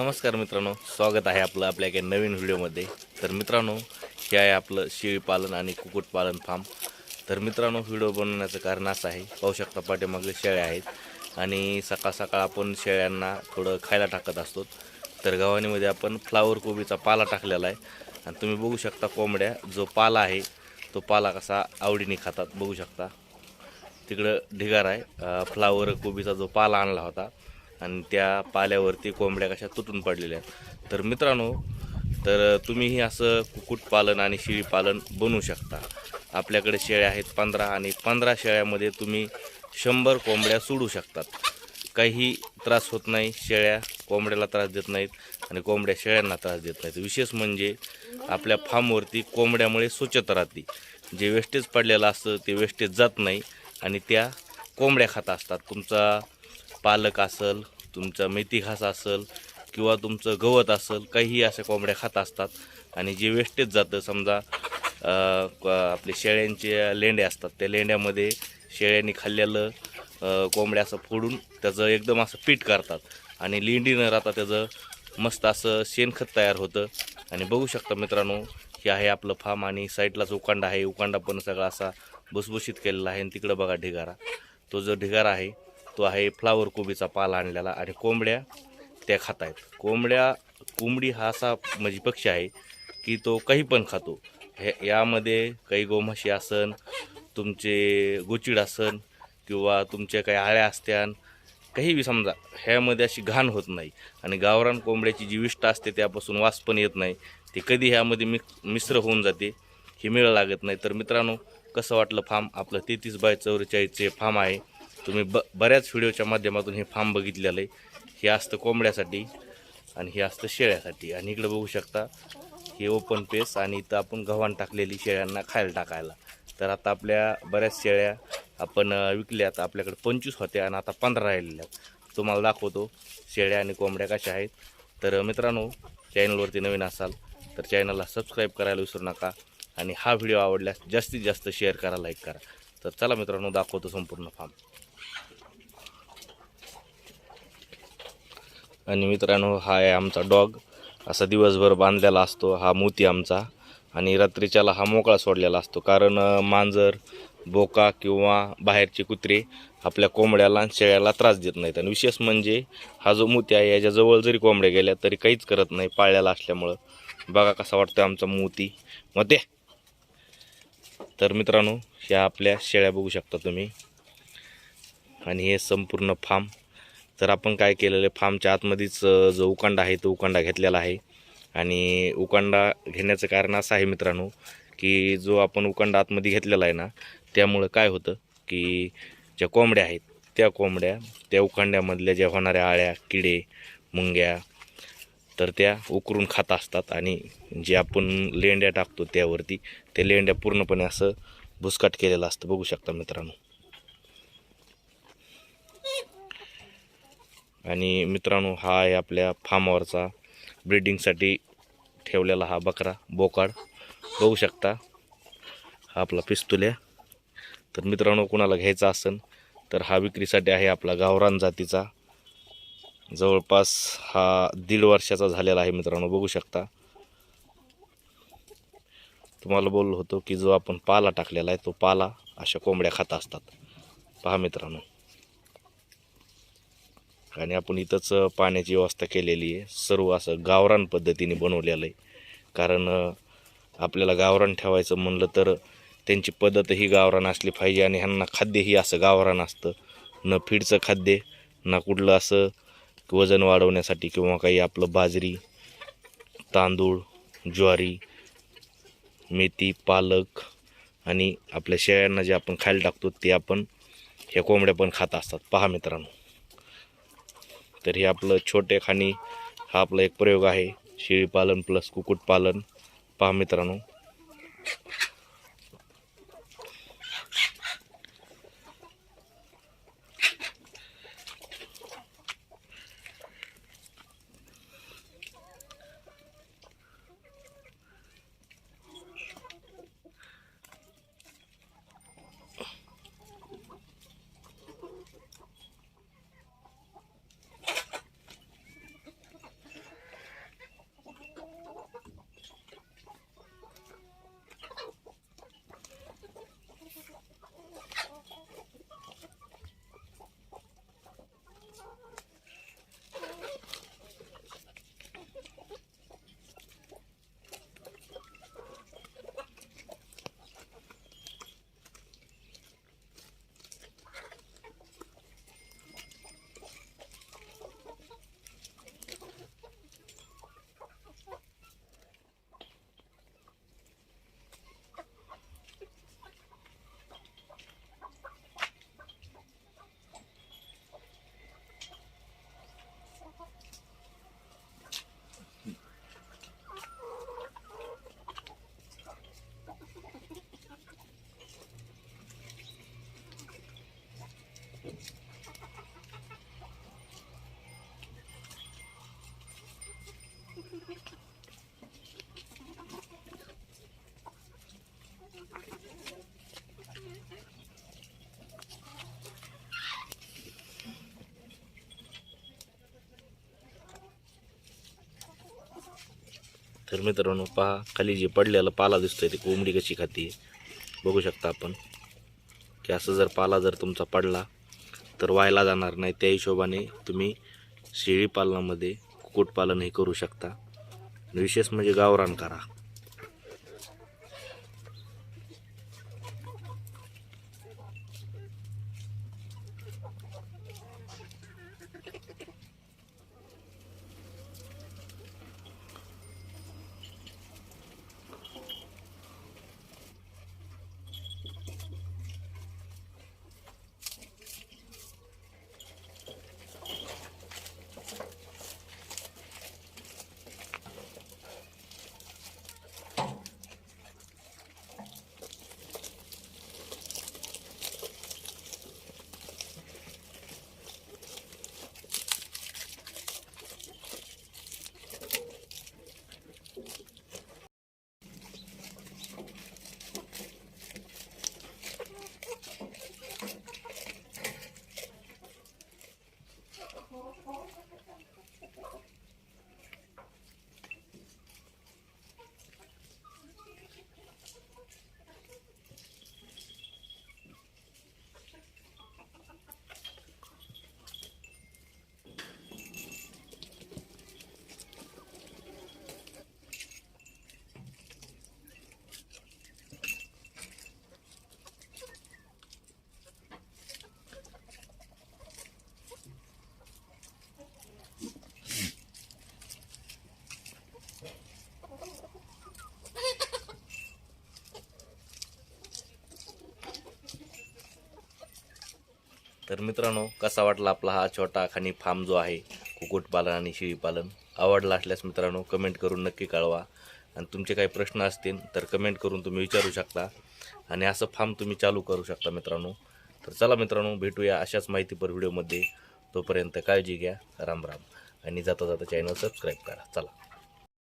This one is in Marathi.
नमस्कार मित्रांनो स्वागत आहे आपलं आपल्या एका नवीन व्हिडिओमध्ये. तर मित्रांनो हे आहे आपलं शेळीपालन आणि कुक्कुटपालन फार्म. तर मित्रांनो व्हिडिओ बनवण्याचं कारण असं आहे पाहू शकता पाठीमागले शेळ्या आहेत. आणि सकाळ सकाळ आपण शेळ्यांना थोडं खायला टाकत असतो. तर गव्हाणीमध्ये आपण फ्लावर कोबीचा पाला टाकलेला आहे. आणि तुम्ही बघू शकता कोंबड्या जो पाला आहे तो पाला कसा आवडीने खातात बघू शकता. तिकडं ढिगार आहे. फ्लावर कोबीचा जो पाला आणला होता आणि त्या पाल्यावरती कोंबड्या कशा तुटून पडलेल्या आहेत. तर मित्रांनो तर तुम्हीही असं कुक्कुटपालन आणि शेळीपालन बनवू शकता. आपल्याकडे शेळ्या आहेत पंधरा आणि पंधरा शेळ्यामध्ये तुम्ही शंभर कोंबड्या सोडू शकतात. काही त्रास होत नाही शेळ्या कोंबड्याला त्रास देत नाहीत आणि कोंबड्या शेळ्यांना त्रास देत नाहीत. विशेष म्हणजे आपल्या फार्मवरती कोंबड्यामुळे स्वच्छता राहते. जे वेस्टेज पडलेलं असतं ते वेस्टेज जात नाही आणि त्या कोंबड्या खात असतात. तुमचा पालक असेल तुमचा मेथी घास असेल किंवा तुमचं गवत असेल काहीही अशा कोंबड्या खात असतात. आणि जे वेस्टेज जातं समजा आपले शेळ्यांचे लेंड्या असतात त्या लेंड्यामध्ये शेळ्यांनी खाल्लेलं कोंबड्या असं फोडून त्याचं एकदम असं पीठ करतात. आणि लेंडी न राहता त्याचं मस्त असं शेणखत तयार होतं. आणि बघू शकता मित्रांनो हे आहे आपलं फार्म आणि साईडलाच उकांडा आहे. उकांडा पण सगळा असा भुसभुशीत केलेला आहे. आणि तिकडं बघा ढिगारा. तो जो ढिगारा आहे तो आहे फ्लावर कोबीचा पाला आणलेला आणि कोंबड्या त्या खात आहेत कोंबड्या कोंबडी हा असा म्हणजे पक्षी आहे की तो काही पण खातो. हे यामध्ये काही गोमाशी आसन तुमचे गोचिड आसन किंवा तुमच्या काही आळ्या असत्यान काही बी समजा ह्यामध्ये अशी घाण होत नाही. आणि गावरान कोंबड्याची जी विष्ट असते त्यापासून वास पण येत नाही. ते कधी ह्यामध्ये मि मिश्र होऊन जाते हे मेळ लागत नाही. तर मित्रांनो कसं वाटलं फार्म आपलं तेहतीस बाय चौवेचाळीसचे फार्म आहे. तुम्ही ब बऱ्याच व्हिडिओच्या माध्यमातून हे फार्म बघितलेलं आहे. हे असतं कोंबड्यासाठी आणि हे असतं शेळ्यासाठी. आणि इकडे बघू शकता हे ओपन पेस आणि इथं आपण गव्हाण टाकलेली शेळ्यांना खायला टाकायला. तर आता आपल्या बऱ्याच शेळ्या आपण विकल्यात. आपल्याकडे पंचवीस होत्या आणि आता पंधरा राहिलेल्या आहेत. तुम्हाला दाखवतो शेळ्या आणि कोंबड्या कशा आहेत. तर मित्रांनो चॅनलवरती नवीन असाल तर चॅनलला सबस्क्राईब करायला विसरू नका आणि हा व्हिडिओ आवडल्यास जास्तीत जास्त शेअर करा लाईक करा. तर चला मित्रांनो दाखवतो संपूर्ण फार्म आणि मित्रांनो हा आहे आमचा डॉग. असा दिवसभर बांधलेला असतो हा मोती आमचा. आणि रात्रीच्याला हा मोकळा सोडलेला असतो. कारण मांजर बोका किंवा बाहेरचे कुत्रे आपल्या कोंबड्याला आणि शेळ्याला त्रास देत नाहीत. आणि विशेष म्हणजे हा जो मोती आहे याच्याजवळ जरी कोंबड्या गेल्या तरी काहीच करत नाही पाळलेला असल्यामुळं. बघा कसा वाटतो आमचा मोती. मग ते तर मित्रांनो ह्या आपल्या शेळ्या बघू शकता तुम्ही. आणि हे संपूर्ण फार्म. तर आपण काय केलेलं आहे फार्मच्या आतमध्येच जो उकांडा आहे तो उकांडा घेतलेला आहे. आणि उकांडा घेण्याचं कारण असं आहे मित्रांनो की जो आपण उकांडा आतमध्ये घेतलेला आहे ना त्यामुळं काय होतं की ज्या कोंबड्या आहेत त्या कोंबड्या त्या उकांड्यामधल्या ज्या होणाऱ्या आळ्या किडे मुंग्या तर त्या उकरून खात असतात. आणि जे आपण लेंड्या टाकतो त्यावरती त्या लेंड्या पूर्णपणे असं भुसकाट केलेलं असतं. बघू शकता मित्रांनो. आणि मित्रांनो हा आहे आपल्या फार्मवरचा ब्रीडिंगसाठी ठेवलेला हा बकरा बोकाड. बघू शकता हा आपला पिस्तुल्या. तर मित्रांनो कुणाला घ्यायचा असेल तर हा विक्रीसाठी आहे आपला गावरान जातीचा. जवळपास हा दीड वर्षाचा झालेला आहे मित्रांनो बघू शकता. तुम्हाला बोललो होतो की जो आपण पाला टाकलेला आहे तो पाला अशा कोंबड्या खात असतात. पहा मित्रांनो. आणि आपण इथंच पाण्याची व्यवस्था केलेली आहे. सर्व असं गावरान पद्धतीने बनवलेलं आहे. कारण आपल्याला गावरान ठेवायचं म्हणलं तर त्यांची पद्धत ही गावरान असली पाहिजे आणि ह्यांना खाद्यही असं गावरान असतं. न फीडचं खाद्य ना कुठलं असं वजन वाढवण्यासाठी किंवा काही आपलं बाजरी तांदूळ ज्वारी मेथी पालक आणि आपल्या शेळ्यांना जे आपण खायला टाकतो ते आपण ह्या कोंबड्या पण खात असतात. पहा मित्रांनो. तर हे आपलं छोटे खाणी हा आपला एक प्रयोग आहे. शेळीपालन प्लस कुक्कुटपालन. पहा मित्रांनो. तर मित्रांनो पहा खाली जे पडलेलं पाला दिसतोय ते कोंबडी कशी खाते बघू शकता आपण. की असं जर पाला जर तुमचा पडला तर व्हायला जाणार नाही. त्या हिशोबाने तुम्ही शेळी पालनामध्ये कुक्कुटपालन हे करू शकता. विशेष म्हणजे गावरान करा. तर मित्रांनो कसा वाटला आपला हा छोटा खाणी फार्म जो आहे कुक्कुटपालन आणि शेळीपालन आवडला असल्यास मित्रांनो कमेंट करून नक्की कळवा. आणि तुमचे काही प्रश्न असतील तर कमेंट करून तुम्ही विचारू शकता. आणि असं फार्म तुम्ही चालू करू शकता मित्रांनो. तर चला मित्रांनो भेटूया अशाच माहितीपर व्हिडिओमध्ये. तोपर्यंत काळजी घ्या. राम राम. आणि जाता जाता चॅनल सबस्क्राईब करा. चला.